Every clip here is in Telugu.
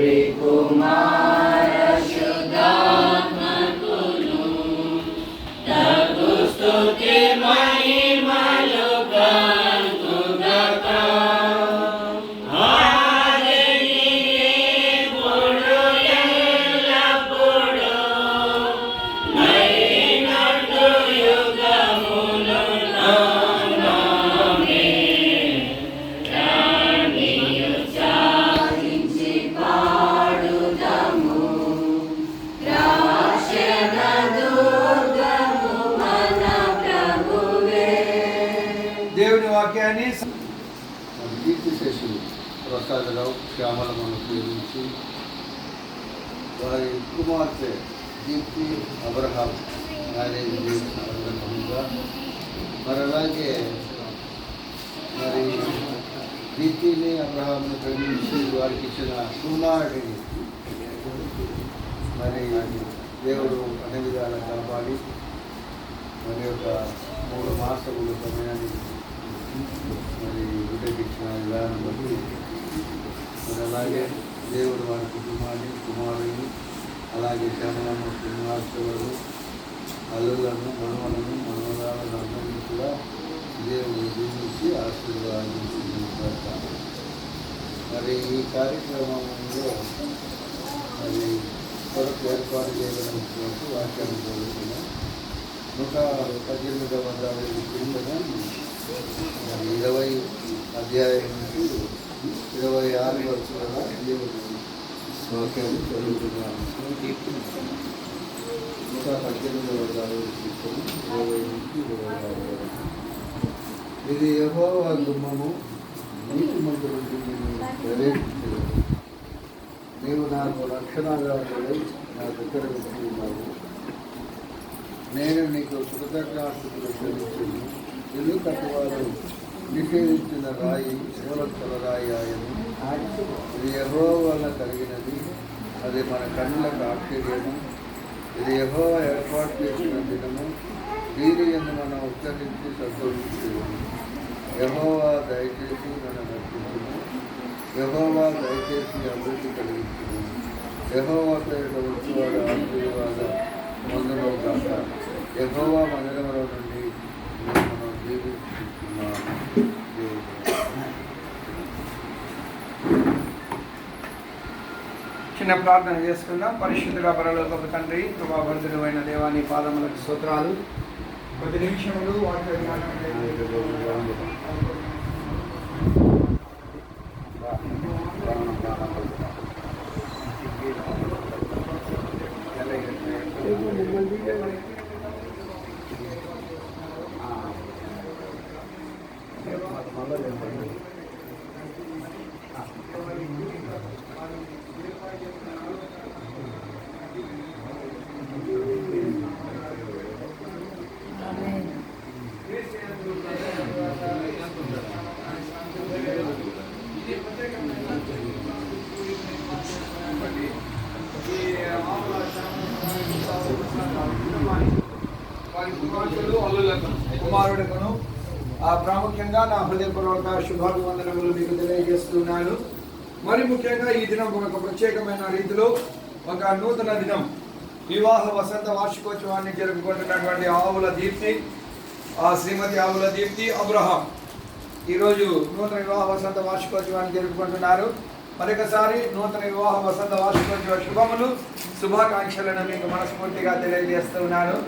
దేవుని కీర్తిశేషులు ప్రసాదరావు శ్యామలమ్మను ఉపయోగించి వారి కుమార్తె దీప్తి అబ్రహాం మ్యారేజ్ చేసిన సందర్భంగా మరి అలాగే మరి దీప్తిని అబ్రహాంను ప్రేమించి వారికి ఇచ్చిన కుమారుడిని మరి దేవుడు అన్ని విధాలు కాపాడి మరి యొక్క మూడు మాసములు సమయాన్ని మరి బిడ్డకిచ్చిన విధానం బట్టి మరి అలాగే దేవుడు వారి కుటుంబాన్ని కుమారుని అలాగే శ్యామలను శ్రీనివాసులను అల్లులను మనవలను మనవరాలను అందరినీ కూడా దేవుడు దీవించి ఆశీర్వాదించి మరి ఈ కార్యక్రమంలో మరి కొరకు ఏర్పాటు చేయడానికి వాక్యాన్ని కోరుతున్నాం నూట పద్దెనిమిదవ అధ్యాయం కిందన ఇరవై అధ్యాయం నుంచి ఇరవై ఆరు వరకు కూడా దేవుడు వాక్యాన్ని చదువుతున్నాను నూట పద్దెనిమిదవ తీసుకొని ఇరవై నుంచి ఇరవై ఆరు వరకు. ఇది యహో గుమ్మము. నీటి మంత్రులు నేను ప్రవేశించలేదు నీవు నాకు రక్షణాగారుడై నా దగ్గర నేను నీకు కృతజ్ఞాస్తులు చెల్లించింది ఇల్లు నిషేధించిన రాయి మూలస్థల రాయి ఆయను ఇది ఎహో వల్ల కలిగినది. అది మన కళ్ళకు ఆశ్చర్యము. ఇది ఎహో ఏర్పాటు చేసిన దినము. దీని ఎందు మనం ఉచ్చరించి సంతోషించేది యహోవా దయచేసి మనం రక్షించము. యహోవా దయచేసి అభివృద్ధి కలిగించము. యహోవా పేరిట వచ్చేవాడు ఆశీర్వాద మందులో కాక యహోవా మందిరంలో నుండి మేము మనం జీవిస్తున్నాము దేవుడు. చిన్న ప్రార్థన చేసుకుందాం. పరిశుద్ధుల పరలోక తండ్రి కృపాభరితుడు అయిన దేవాని పాదములకు సూత్రాలు కొద్ది నిమిషములు వాటి వారి కుమారుడు అల్లులకు కుమారుడుకును. ఆ ప్రాముఖ్యంగా నా హృదయపూర్వక శుభాభివందనములు మీకు తెలియజేస్తున్నాను. మరి ముఖ్యంగా ఈ దినం ఒక ప్రత్యేకమైన రీతిలో ఒక నూతన దినం. వివాహ వసంత వార్షికోత్సవాన్ని జరుపుకుంటున్నటువంటి ఆవుల దీప్తి ఆ శ్రీమతి ఆవుల దీప్తి అబ్రహాం. ఈరోజు నూతన వివాహ వసంత వార్షికోత్సవాన్ని జరుపుకుంటున్నారు. మరొకసారి నూతన వివాహ వసంత వార్షికోత్సవ శుభములు శుభాకాంక్షలను మీకు మనస్ఫూర్తిగా తెలియజేస్తున్నాను.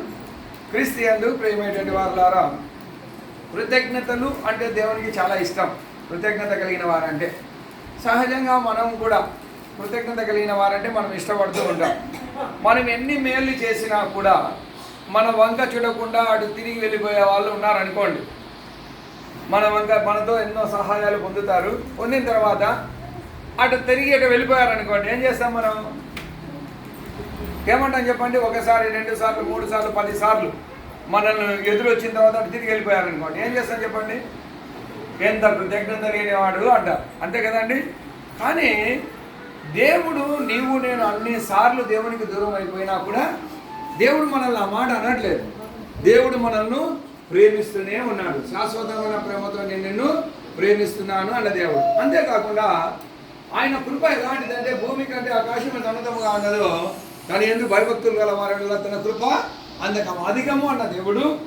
క్రిస్టియన్లు ప్రేమైనటువంటి వారులారా కృతజ్ఞతలు అంటే దేవునికి చాలా ఇష్టం. కృతజ్ఞత కలిగిన వారంటే. సహజంగా మనం కూడా కృతజ్ఞత కలిగిన వారంటే మనం ఇష్టపడుతూ ఉంటాం. మనం ఎన్ని మేళ్ళు చేసినా కూడా మన వంక చూడకుండా అటు తిరిగి వెళ్ళిపోయే వాళ్ళు ఉన్నారనుకోండి. మన వంక మనతో ఎన్నో సహాయాలు పొందుతారు. పొందిన తర్వాత అటు తిరిగి అటు వెళ్ళిపోయారనుకోండి ఏం చేస్తాం మనం? ఏమంటాం చెప్పండి? ఒకసారి రెండు సార్లు మూడు సార్లు పది సార్లు మనల్ని ఎదురు వచ్చిన తర్వాత తిరిగి వెళ్ళిపోయారనుకోండి. ఏం చేస్తాం చెప్పండి? ఎంత కృతజ్ఞత లేనివాడు అంటారు. అంతే కదండి? కానీ దేవుడు నీవు నేను అన్ని సార్లు దేవునికి దూరం అయిపోయినా కూడా దేవుడు మనల్ని ఆ మాట అనట్లేదు. దేవుడు మనల్ని ప్రేమిస్తూనే ఉన్నాడు. శాశ్వతమైన ప్రేమతో నేను నిన్ను ప్రేమిస్తున్నాను అన్న దేవుడు. అంతేకాకుండా ఆయన కృప ఎలాంటిదంటే భూమి కంటే ఆకాశం ఎంత ఉన్నతముగా ఉన్నదో కానీ ఎందుకు భయభక్తులు గల వారి తన కృప అందకం. అధికము అన్న దేవుడు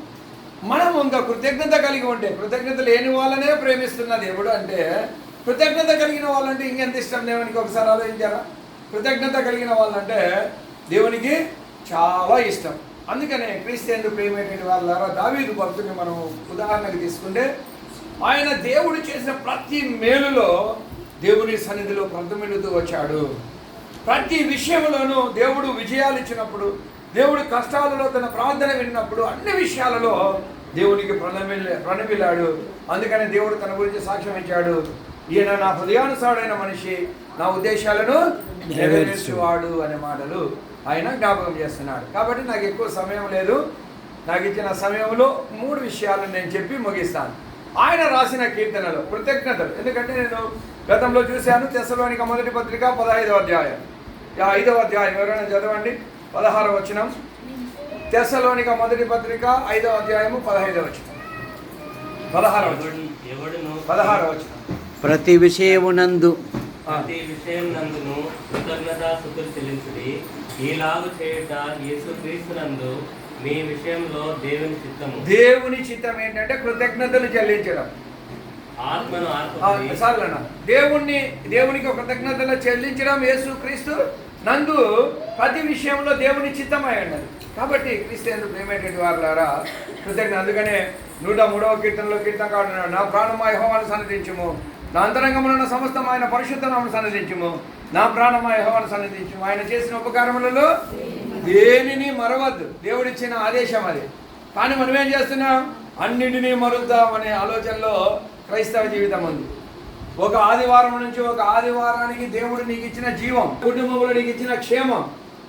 మనం ఇంకా కృతజ్ఞత కలిగి ఉంటే కృతజ్ఞత లేని వాళ్ళనే ప్రేమిస్తున్న దేవుడు అంటే కృతజ్ఞత కలిగిన వాళ్ళంటే ఇంకెంత ఇష్టం దేవునికి? ఒకసారి ఆలోచించారా? కృతజ్ఞత కలిగిన వాళ్ళంటే దేవునికి చాలా ఇష్టం. అందుకనే క్రీస్తేందు ప్రేమైనటువంటి వాళ్ళ దావీదు భక్తుని మనం ఉదాహరణకు తీసుకుంటే ఆయన దేవుడు చేసిన ప్రతి మేలులో దేవుని సన్నిధిలో ప్రతిమిలుతూ వచ్చాడు. ప్రతి విషయంలోనూ దేవుడు విజయాలు ఇచ్చినప్పుడు దేవుడు కష్టాలలో తన ప్రార్థన విన్నప్పుడు అన్ని విషయాలలో దేవునికి ప్రణమిల్ ప్రణమిల్లాడు. అందుకని దేవుడు తన గురించి సాక్ష్యం ఇచ్చాడు. ఈయన నా హృదయానుసారుడైన మనిషి నా ఉద్దేశాలను నెరవేర్చేవాడు అనే మాటలు ఆయన జ్ఞాపకం చేస్తున్నాడు. కాబట్టి నాకు ఎక్కువ సమయం లేదు. నాకు ఇచ్చిన సమయంలో మూడు విషయాలు నేను చెప్పి ముగిస్తాను. ఆయన రాసిన కీర్తనలు కృతజ్ఞతలు. ఎందుకంటే నేను గతంలో చూశాను తెసలోనిక మొదటి పత్రిక పదహైదవ అధ్యాయం. ఐదవ అధ్యాయం. ఎవరైనా చదవండి? పదహారవ వచనం. తెసలోనిక మొదటి పత్రిక ఐదవ అధ్యాయము పదహైదవ వచనం. పదహారవ పదహారవ వచనం. ప్రతి విషయమునందు. ప్రతి విషయం నందును కృతజ్ఞతాస్థుతులు చెల్లించుడి. ఈలాగు చేయుట యేసుక్రీస్తునందు మీ విషయంలో దేవుని చిత్తము. దేవుని చిత్తం ఏంటంటే కృతజ్ఞతలు చెల్లించడం. ఆత్మను చాలన్న దేవుణ్ణి దేవునికి కృతజ్ఞతలు చెల్లించడం యేసు క్రీస్తు నందు ప్రతి విషయంలో దేవుని చిత్తమై ఉన్నది. కాబట్టి క్రీస్తు ప్రేమేటువంటి వారులారా కృతజ్ఞత. అందుకనే నూట మూడవ కీర్తనలో కీర్తన కాడున్నాడు నా ప్రాణమా యెహోవాను సన్నదించుము నా అంతరంగములను సమస్తం ఆయన పరిశుద్ధనామను సన్నదించుము నా ప్రాణమా యెహోవాను సన్నదించుము ఆయన చేసిన ఉపకారములలో దేనిని మరవద్దు. దేవుడిచ్చిన ఆదేశం అది. కానీ మనం ఏం చేస్తున్నాం? అన్నింటినీ మరుద్దాం అనే ఆలోచనలో క్రైస్తవ జీవితం ఉంది. ఒక ఆదివారం నుంచి ఒక ఆదివారానికి దేవుడు నీకు ఇచ్చిన జీవం కుటుంబంలో నీకు ఇచ్చిన క్షేమం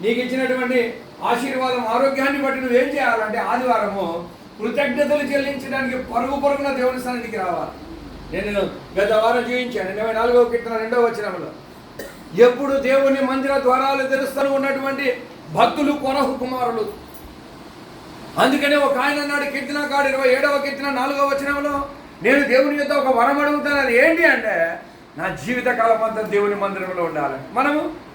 నీకు ఇచ్చినటువంటి ఆశీర్వాదం ఆరోగ్యాన్ని బట్టి నువ్వేం చేయాలంటే ఆదివారము కృతజ్ఞతలు చెల్లించడానికి పరుగు పరుగున దేవుని సన్నిధికి రావాలి. నేను గత వారం చూపించాను ఇరవై నాలుగవ కీర్తన రెండవ వచనంలో. ఎప్పుడు దేవుని మందిర ద్వారాలు తెరుస్తూ ఉన్నటువంటి భక్తులు కొనహు కుమారులు. అందుకనే ఒక ఆయన అన్నాడు కీర్తన కాడు ఇరవై ఏడవ కీర్తన నాలుగవ వచనంలో నేను దేవుని యొక్క ఒక వరం అడుగుతున్నాను ఏంటి అంటే నా జీవితకాలం అంతా దేవుని మందిరంలో ఉండాలి మనము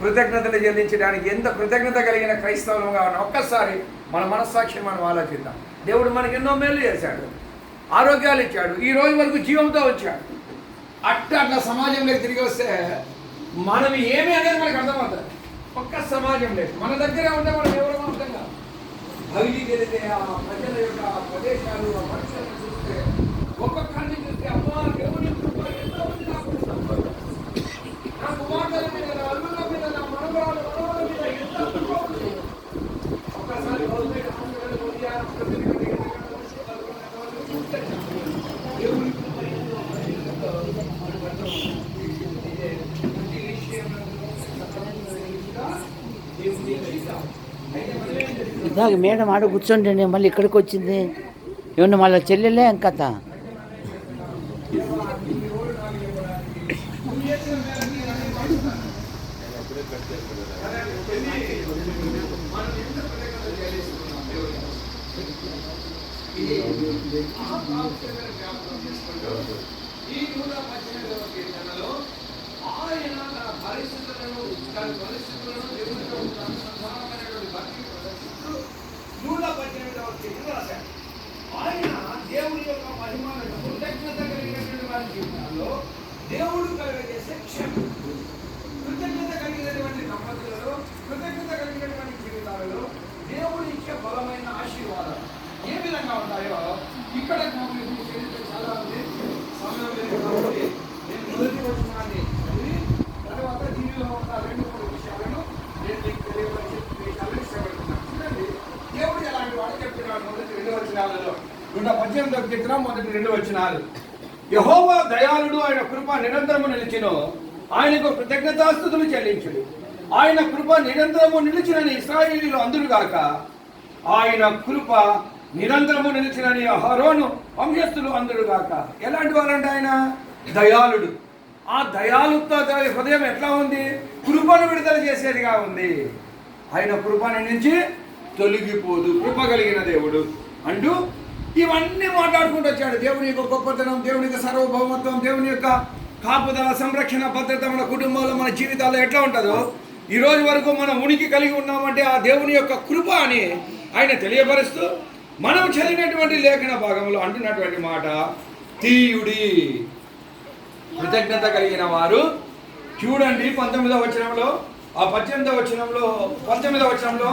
కృతజ్ఞతలు చెల్లించడానికి ఎంత కృతజ్ఞత కలిగిన క్రైస్తవులుగా ఉన్న ఒక్కసారి మన మనస్సాక్షి మనం ఆలోచిద్దాం. దేవుడు మనకి ఎన్నో మేలు చేశాడు. ఆరోగ్యాలు ఇచ్చాడు. ఈ రోజు వరకు జీవంతో వచ్చాడు. అట్ట అట్లా సమాజంలోకి తిరిగి వస్తే మనం ఏమి అనేది మనకు అర్థమవుతుంది. ఒక్క సమాజం లేదు. మన దగ్గరే ఉంటే మనం బయటికి వెళితే ఆ ప్రజల యొక్క ప్రదేశాలు ఆ మనుషులను చూస్తే ఒక్కొక్కరిని చూస్తే అమ్మా దేవుని కృప ఎంతో ఉంది నాకు. నా కుమార్తెల మీద నా అల్లుల మీద నా మనవరాలు మనవల మీద ఎంత కృప ఉంది. ఒక్కసారి గవర్నమెంట్ హాస్పిటల్ పోయి ఆ హాస్పిటల్కి వెళ్ళి చూస్తే దేవుని కృప ఎంతో ఉంది. ఎంతో ఇదే ప్రతి విషయంలో దేవుని యొక్క అయితే మనం ఏం చేస్తాం? ఇందాక మేడం ఆడ కూర్చోండి మళ్ళీ ఇక్కడికి వచ్చింది. ఏమన్నా మళ్ళీ చెల్లెలే కథ? ఈ నూట పద్దెనిమిదవ కీర్తనలో ఆయన తన పరిస్థితులను తన పరిస్థితులను దేవునితో అనుసంధానమైనటువంటి భక్తి జూన్లో పద్దెనిమిదవ కీర్తన రాశాడు ఆయన దేవుడి యొక్క మహిమను కృతజ్ఞత కలిగినటువంటి వారి జీవితాల్లో దేవుడు కలుగజేసే క్షమ. కృతజ్ఞత కలిగినటువంటి దంపతులలో కృతజ్ఞత కలిగినటువంటి జీవితాలలో దేవుడు ఇచ్చే బలమైన ఆశీర్వాదాలు ఏ విధంగా ఉంటాయో ఇక్కడ నాకు ఇప్పుడు చరిత్ర చాలా ఉంది సమయం లేదు కాబట్టి నేను మొదటి వచ్చినాన్ని చదివి తర్వాత దీనిలో ఉన్న రెండు మూడు విషయాలను నేను మీకు తెలియపరిచే విషయాలను ఇష్టపడుతున్నాను చూడండి దేవుడు ఎలాంటి వాడు చెప్తున్నాడు మొదటి రెండు వచనాలలో నూట పద్దెనిమిదో కీర్తన మొదటి రెండు వచనాలు యహోవా ఆయన కృప నిరంతరము నిలిచినో ఆయనకు కృతజ్ఞతాస్థుతులు చెల్లించుడు. ఆయన కృప నిరంతరము నిలిచినని ఇస్రాయేలీలు అందురుగాక ఆయన కృప నిరంతరము నిలిచినని హరోను వంశస్థులు అందురుగాక ఎలాంటి వారంటే ఆయన? దయాళుడు. ఆ దయాలుత హృదయం ఎట్లా ఉంది? కృపను విడుదల చేసేదిగా ఉంది. ఆయన కృపను నుంచి తొలగిపోదు కృప కలిగిన దేవుడు. అంటూ ఇవన్నీ మాట్లాడుకుంటూ వచ్చాడు. దేవుని యొక్క గొప్పతనం దేవుని యొక్క సార్వభౌమత్వం దేవుని యొక్క కాపుదల సంరక్షణ భద్రత మన కుటుంబంలో మన జీవితాల్లో ఎట్లా ఉంటుందో ఈ రోజు వరకు మనం ఉనికి కలిగి ఉన్నామంటే ఆ దేవుని యొక్క కృప అని ఆయన తెలియపరుస్తూ మనం చదివినటువంటి లేఖన భాగంలో అంటున్నటువంటి మాట తీయుడి. కృతజ్ఞత కలిగిన వారు చూడండి పంతొమ్మిదవ వచనంలో ఆ పద్దెనిమిదవ వచనంలో పంతొమ్మిదవ వచనంలో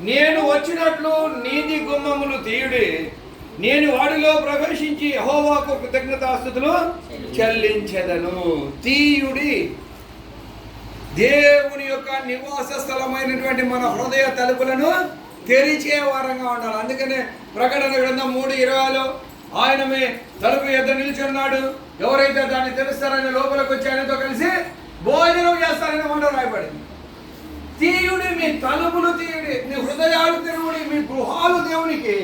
నేను వచ్చినట్లు నీతి గుమ్మములు తీయుడి నేను వాడిలో ప్రవేశించి యహోవాకు కృతజ్ఞతాస్థుతులు చెల్లించెదను. తీయుడి దేవుని యొక్క నివాస స్థలమైనటువంటి మన హృదయ తలుపులను తెరిచే వారంగా ఉండాలి. అందుకనే ప్రకటన గ్రంథం మూడు ఇరవైలో ఆయన మీ తలుపు ఎద్ద నిల్చున్నాడు. ఎవరైతే దాన్ని తెలుస్తారని లోపలికి వచ్చి ఆయనతో కలిసి భోజనం చేస్తారని మాట రాయబడింది. తీయుడి మీ తలుపులు తీయుడి మీ హృదయాలు తెరువుడి మీ గృహాలు దేవునికి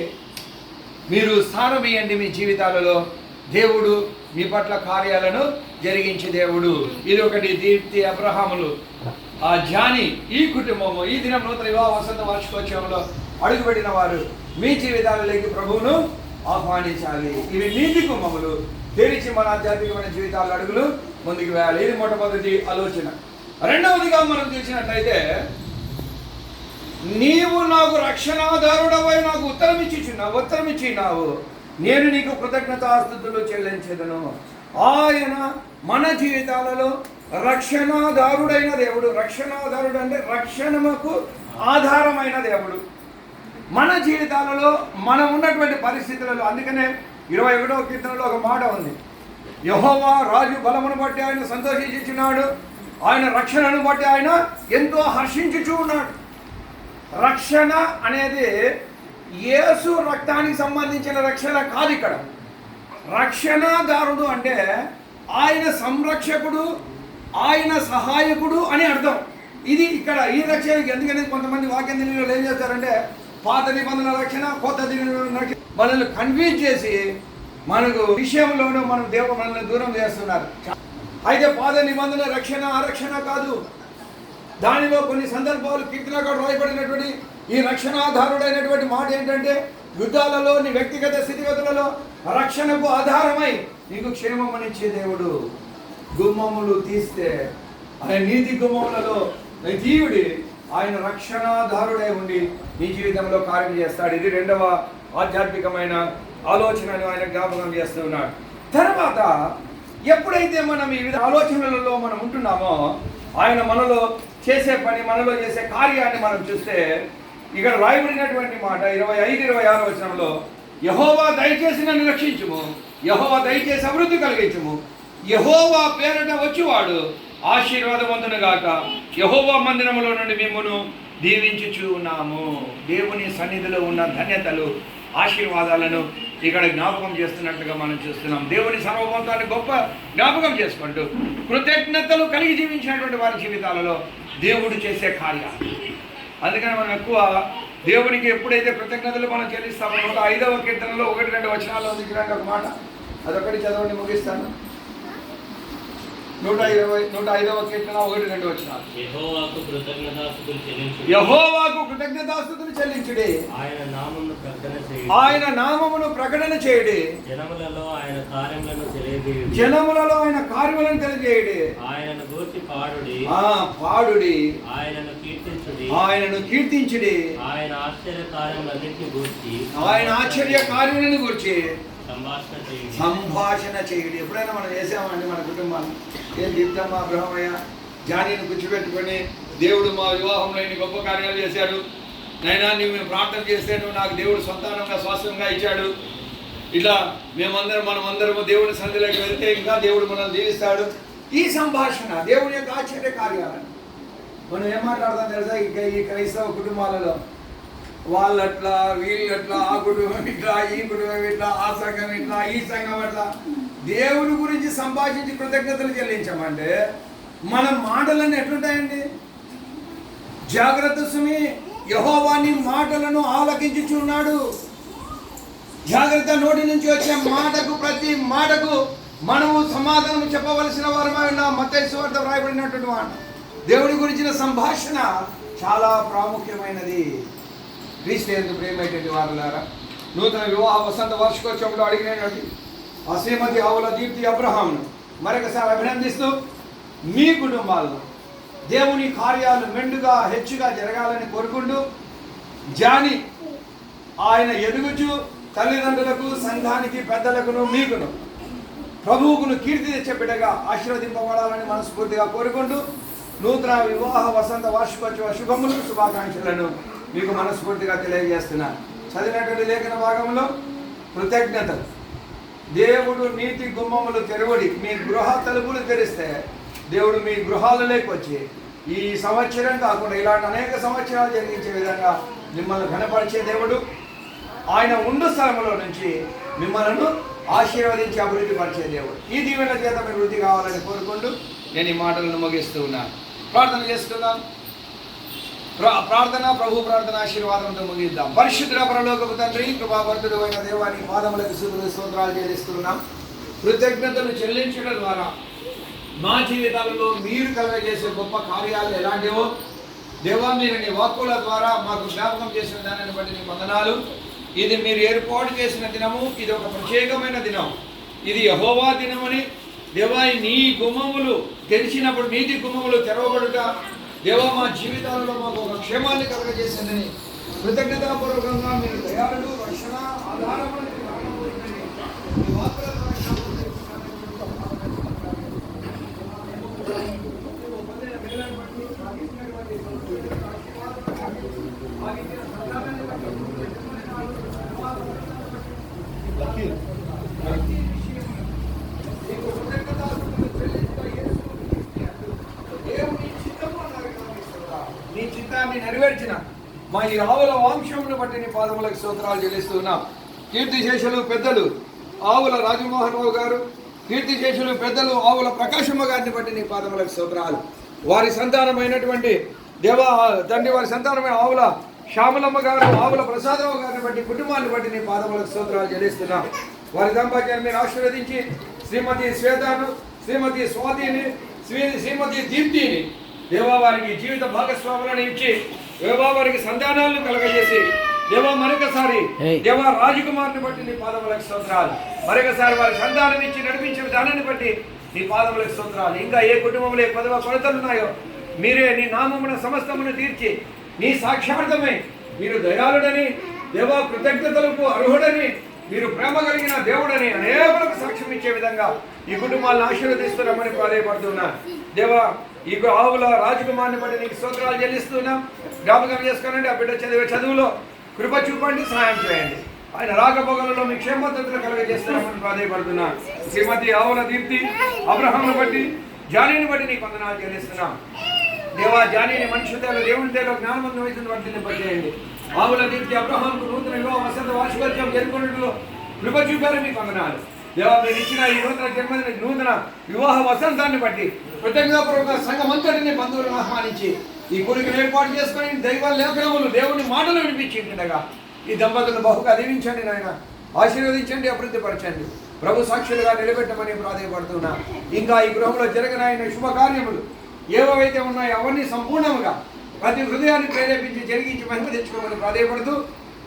మీరు స్థానం ఇవ్వండి మీ జీవితాలలో. దేవుడు మీ పట్ల కార్యాలను జరిగించే దేవుడు. ఇది ఒకటి దీప్తి అబ్రహాములు. ఆ జాని ఈ కుటుంబము ఈ దినం నూతన వివాహ వసంత వార్షికోత్సవంలో అడుగుపెట్టిన వారు మీ జీవితాలలోకి ప్రభువును ఆహ్వానించాలి. ఇవి నీతి కుమ్మములు తెరిచి మన ఆధ్యాత్మికమైన జీవితాల అడుగులు ముందుకు వేయాలి. ఇది మొట్టమొదటి ఆలోచన. రెండవదిగా మనం చూసినట్లయితే నీవు నాకు రక్షణాధారుడవై నాకు ఉత్తరం ఇచ్చిచున్నావు ఉత్తరం ఇచ్చినావు. నేను నీకు కృతజ్ఞతాస్థుతులు చెల్లించేదను. ఆయన మన జీవితాలలో రక్షణాధారుడైన దేవుడు. రక్షణాధారుడు అంటే రక్షణకు ఆధారమైన దేవుడు. మన జీవితాలలో మనం ఉన్నటువంటి పరిస్థితులలో అందుకనే ఇరవై ఒకటవ కీర్తనలో ఒక మాట ఉంది. యహోవా రాజు బలమును బట్టి ఆయన సంతోషించున్నాడు ఆయన రక్షణను బట్టి ఆయన ఎంతో హర్షించుచూ ఉన్నాడు. రక్షణ అనేది యేసు రక్తానికి సంబంధించిన రక్షణ కాదు ఇక్కడ. రక్షణదారుడు అంటే ఆయన సంరక్షకుడు ఆయన సహాయకుడు అని అర్థం. ఇది ఇక్కడ ఈ రక్షణ ఎందుకనేది కొంతమంది వాక్యం తెలియని ఏం చేస్తారంటే పాత నిబంధన రక్షణ కొత్త నిబంధన రక్షణ మనల్ని కన్ఫ్యూజ్ చేసి మనకు విషయంలోనూ మనం దేవుడు మనల్ని దూరం చేస్తున్నారు. అయితే పాత నిబంధన రక్షణ ఆరక్షణ కాదు. దానిలో కొన్ని సందర్భాలు కీర్తనగా రాయబడినటువంటి ఈ రక్షణాధారుడైనటువంటి మాట ఏంటంటే యుద్ధాలలో నీ వ్యక్తిగత స్థితిగతులలో రక్షణకు ఆధారమై నీకు క్షేమమనిచ్చే దేవుడు. గుమ్మములు తీస్తే ఆయన నీతి గుమ్మములలో దీవుడి ఆయన రక్షణాధారుడై ఉండి నీ జీవితంలో కార్యం చేస్తాడు. ఇది రెండవ ఆధ్యాత్మికమైన ఆలోచనను ఆయన జ్ఞాపకం చేస్తున్నాడు తర్వాత ఎప్పుడైతే మనం ఈ విధ ఆలోచనలలో మనం ఉంటున్నామో ఆయన మనలో చేసే పని మనలో చేసే కార్యాన్ని మనం చూస్తే ఇక్కడ రాయబడినటువంటి మాట ఇరవై ఐదు ఇరవై ఆరు వచనంలో యహోవా దయచేసి నన్ను రక్షించుము. యహోవా దయచేసి అభివృద్ధి కలిగించుము. యహోవా పేరట వచ్చివాడు ఆశీర్వాదవంతుడు గాక యహోవా మందిరములో నుండి మిమ్మను దీవించుచు ఉన్నాము దేవుని సన్నిధిలో ఉన్న ధన్యతలు ఆశీర్వాదాలను ఇక్కడ జ్ఞాపకం చేస్తున్నట్లుగా మనం చూస్తున్నాం. దేవుని సర్వభౌతాన్ని గొప్ప జ్ఞాపకం చేసుకుంటూ కృతజ్ఞతలు కలిగి జీవించినటువంటి వారి జీవితాలలో దేవుడు చేసే కార్యాలు. అందుకని మనం ఎక్కువ దేవునికి ఎప్పుడైతే కృతజ్ఞతలు మనం చెల్లిస్తామో ఐదవ కీర్తనలో ఒకటి రెండు వచనాల్లో ఉంది ఒక మాట. అదొకటి చదవండి ముగిస్తాను. నూట ఇరవై నూట ఐదవ కీర్తన ఒకటి రెండు వచనాలు. యెహోవాకు కృతజ్ఞతాస్తుతులు చెల్లించుడి. యహోవాకు కృతజ్ఞతాస్తుతులు చెల్లించుడి. ఆయన నామమును ప్రకటన చేయుడి. ఆయన నామమును ప్రకటన చేయడి. జనములలో ఆయన కార్యములను తెలియజేయుడి. జనములలో ఆయన కార్యములను తెలియజేయడి. ఆయనను గూర్చి పాడుడి. ఆ పాడుడి. ఆయనను కీర్తించుడి. ఆయనను కీర్తించుడి. ఆయన ఆశ్చర్య కార్యములన్నింటిని గూర్చి. ఆయన ఆశ్చర్య కార్యములను గురించి. సంభాషణ చేయడం. ఎప్పుడైనా మనం చేసామండి మన కుటుంబాన్ని ఏం చెప్తామా బ్రహ్మయ్య జానీని కూర్చోబెట్టుకొని దేవుడు మా వివాహంలో ఇన్ని గొప్ప కార్యాలు చేశాడు. నైనా నువ్వు మేము ప్రార్థన చేస్తే నువ్వు నాకు దేవుడు సంతానంగా స్వాస్థ్యంగా ఇచ్చాడు. ఇట్లా మేమందరం మనం అందరము దేవుడి సన్నిధిలోకి వెళ్తే ఇంకా దేవుడు మనల్ని జీవిస్తాడు ఈ సంభాషణ దేవుడి యొక్క ఆశ్చర్య కార్యాలని మనం ఏం మాట్లాడతాం తెలుసా? ఈ క్రైస్తవ కుటుంబాలలో వాళ్ళట్లా వీళ్ళట్లా ఆ కుటుంబం ఇట్లా ఈ కుటుంబం ఇట్లా ఆ సంఘం ఇట్లా ఈ సంఘం అట్లా. దేవుడి గురించి సంభాషించి కృతజ్ఞతలు చెల్లించామంటే మన మాటలన్నీ ఎట్లుంటాయండి? జాగ్రత్త సుమి యహోవాని మాటలను ఆలకించుచున్నాడు. జాగ్రత్త నోటి నుంచి వచ్చే మాటకు ప్రతి మాటకు మనము సమాధానం చెప్పవలసిన వారమై ఉన్న. మతేశ్వార్త వ్రాయబడినటువంటి మాట దేవుడి గురించిన సంభాషణ చాలా ప్రాముఖ్యమైనది. క్రీస్తు ప్రేమైనటువంటి వారులారా నూతన వివాహ వసంత వార్షికోత్సవంలో అడిగినటువంటి ఆ శ్రీమతి ఆవుల దీప్తి అబ్రహాంను మరొకసారి అభినందిస్తూ మీ కుటుంబాల్లో దేవుని కార్యాలు మెండుగా హెచ్చుగా జరగాలని కోరుకుంటూ జాని ఆయన ఎదుగుచు తల్లిదండ్రులకు సంఘానికి పెద్దలకును మీకును ప్రభువుకును కీర్తి తెచ్చే ఆశీర్వదింపబడాలని మనస్ఫూర్తిగా కోరుకుంటూ నూతన వివాహ వసంత వార్షికోత్సవ శుభములు శుభాకాంక్షలను మీకు మనస్ఫూర్తిగా తెలియజేస్తున్నాను చదివినటువంటి లేఖన భాగంలో కృతజ్ఞతలు. దేవుడు నీతి గుమ్మములు తెరవడి మీ గృహ తలుపులు తెరిస్తే దేవుడు మీ గృహాలలోకి వచ్చి ఈ సంవత్సరం కాకుండా ఇలాంటి అనేక సంవత్సరాలు జరిగించే విధంగా మిమ్మల్ని కనపరిచే దేవుడు. ఆయన ఉండు స్థలంలో నుంచి మిమ్మల్ని ఆశీర్వదించి అభివృద్ధి పరిచే దేవుడు. ఈ దీవెన చేత మీరు వృద్ధి కావాలని కోరుకుంటూ నేను ఈ మాటలను ముగిస్తూ ఉన్నాను. ప్రార్థన చేస్తున్నాను. ప్రార్థన ప్రభు ప్రార్థన ఆశీర్వాదంతో ముగిద్దాం. పరిశుద్ధ పరలోకపు తండ్రి కృపాభర్తుడు అయిన దేవానికి పాదములకు సూర్యుడు స్తోత్రాలు చెల్లిస్తున్నాం. కృతజ్ఞతలు చెల్లించడం ద్వారా మా జీవితాలలో మీరు కలగజేసే గొప్ప కార్యాలు ఎలాంటివో దేవా మీరు నీ వాక్కుల ద్వారా మాకు జ్ఞాపకం చేసిన దానిని బట్టి నీ వందనాలు. ఇది మీరు ఏర్పాటు చేసిన దినము ఇది ఒక ప్రత్యేకమైన దినం. ఇది యహోవా దినమని దేవాయి నీ గుమ్మములు తెరిచినప్పుడు నీతి గుమ్మములు తెరవబడుట దేవా మా జీవితాలలో మాకు ఒక క్షేమాన్ని కలగజేసిందని కృతజ్ఞతాపూర్వకంగా మీరు దయాలు రక్షణ ఆధారపడి మీ వాక్కుల ద్వారా జ్ఞాపకం దేవుని చిత్తము అన్నారు కదా మీ స్తోత్రాలు. నీ చిత్తాన్ని నెరవేర్చిన మా ఈ ఆవుల వంశమును బట్టి నీ పాదములకు స్తోత్రాలు చెల్లిస్తున్నాం. కీర్తిశేషులు పెద్దలు ఆవుల రాజమోహన్ రావు గారు కీర్తిశేషులు పెద్దలు ఆవుల ప్రకాశమ్మ గారిని బట్టి నీ పాదములకు స్తోత్రాలు. వారి సంతానమైనటువంటి దేవ తండ్రి వారి సంతానమైన ఆవుల శ్యామలమ్మ గారు ఆవుల ప్రసాదమ్మ గారిని బట్టి కుటుంబాన్ని బట్టి నీ పాదములకు స్తోత్రాలు చెల్లిస్తున్నాం. వారి దంపత్యాన్ని మీరు ఆశీర్వదించి శ్రీమతి శ్వేతను శ్రీమతి స్వాతిని శ్రీ శ్రీమతి దీప్తిని దేవా వారికి జీవిత భాగస్వాములను ఇచ్చి దేవా వారికి సంతానాలను కలగజేసి దేవా మరొకసారి. దేవా రాజకుమార్ని బట్టి నీ పాదములకు స్తోత్రాలు. మరొకసారి వారి సంతానం ఇచ్చి నడిపించిన దానిని బట్టి నీ పాదములకు స్తోత్రాలు. ఇంకా ఏ కుటుంబంలో ఏ పదవ కొలతలు ఉన్నాయో మీరే నీ నామమున సమస్తమును తీర్చి నీ సాక్షార్థమై మీరు దయాళుడని దేవా కృతజ్ఞతలకు అర్హుడని మీరు ప్రేమ కలిగిన దేవుడని అనేకులకు సాక్ష్యం ఇచ్చే విధంగా ఈ కుటుంబాలను ఆశీర్వదిస్తున్నామని ప్రాధాయపడుతున్నా. దేవా ఈ ఆవుల రాజకుమార్ని బట్టి నీకు స్తోత్రాలు చెల్లిస్తున్నాం. జ్ఞాపకం చేసుకోనండి ఆ బిడ్డ చదివే చదువులో కృప చూపండి సహాయం చేయండి. ఆయన రాకపోగలలో మీ క్షేమతలు కలగజేస్తున్నామని ప్రాధాయపడుతున్నా. శ్రీమతి ఆవుల దీప్తి అబ్రహాంను బట్టి జానీని బట్టి నీకు వందనాలు చెల్లిస్తున్నాం. దేవా జానీని మనుషులు దేవుని దేలో జ్ఞానవంతం వయసును వర్తింపజేయండి ఆవుల దీప్తి అబ్రహాంకు నూతన వివాహ వసంత వార్షికోత్సవం జరుపుకున్నట్లు కృప చూపారు మీకు వందనాలు. దేవా మీరు ఇచ్చిన ఈ నూతన జన్మదిన నూతన వివాహ వసంతాన్ని బట్టి కృతజ్ఞతాపూర్వక సంఘం అంతటిని బంధువులను ఆహ్వానించి ఈ కోరికను ఏర్పాటు చేసుకొని దైవ లేఖనములు దేవుని మాటలు వినిపించిండగా ఈ దంపతులను బహుగా దీవించండి నాయన. ఆశీర్వదించండి అభివృద్ధిపరచండి ప్రభు సాక్షులుగా నిలబెట్టమని ప్రాధాయపడుతున్నా. ఇంకా ఈ గృహంలో జరగనాయన శుభకార్యములు ఏవైతే ఉన్నాయో అవన్నీ సంపూర్ణముగా ప్రతి హృదయాన్ని ప్రేరేపించి జరిగించి మహిమ తెచ్చుకోమని ప్రాధాయపడుతూ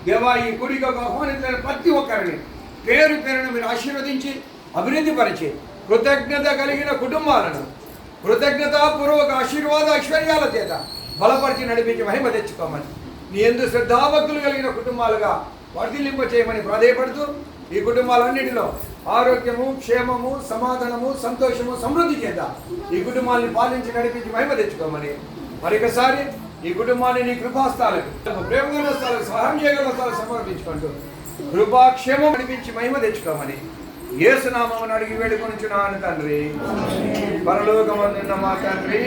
దేవా ఈ కొడుకు ఆహ్వానించిన ప్రతి ఒక్కరిని పేరు పేరును మీరు ఆశీర్వదించి అభివృద్ధిపరిచి కృతజ్ఞత కలిగిన కుటుంబాలను కృతజ్ఞతాపూర్వక ఆశీర్వాద ఐశ్వర్యాల చేత బలపరిచి నడిపించి మహిమ తెచ్చుకోమని నీ ఎందు శ్రద్ధాభక్తులు కలిగిన కుటుంబాలుగా వర్ధిల్లింప చేయమని ప్రాధేయపడుతూ ఈ కుటుంబాలన్నిటిలో ఆరోగ్యము క్షేమము సమాధానము సంతోషము సమృద్ధి చేత ఈ కుటుంబాన్ని పాలించి నడిపించి మహిమ తెచ్చుకోమని మరొకసారి ఈ కుటుంబాన్ని నీ కృపాస్థాలకు ప్రేమగల స్థాలకు సహాయం చేయగల స్థాలకు సమర్పించుకుంటూ కృపాక్షేమం నడిపించి మహిమ తెచ్చుకోమని ఏసునామని అడిగి వేడుకొనుచున్నాను తండ్రి. పరలోకమందున్న మా తండ్రి.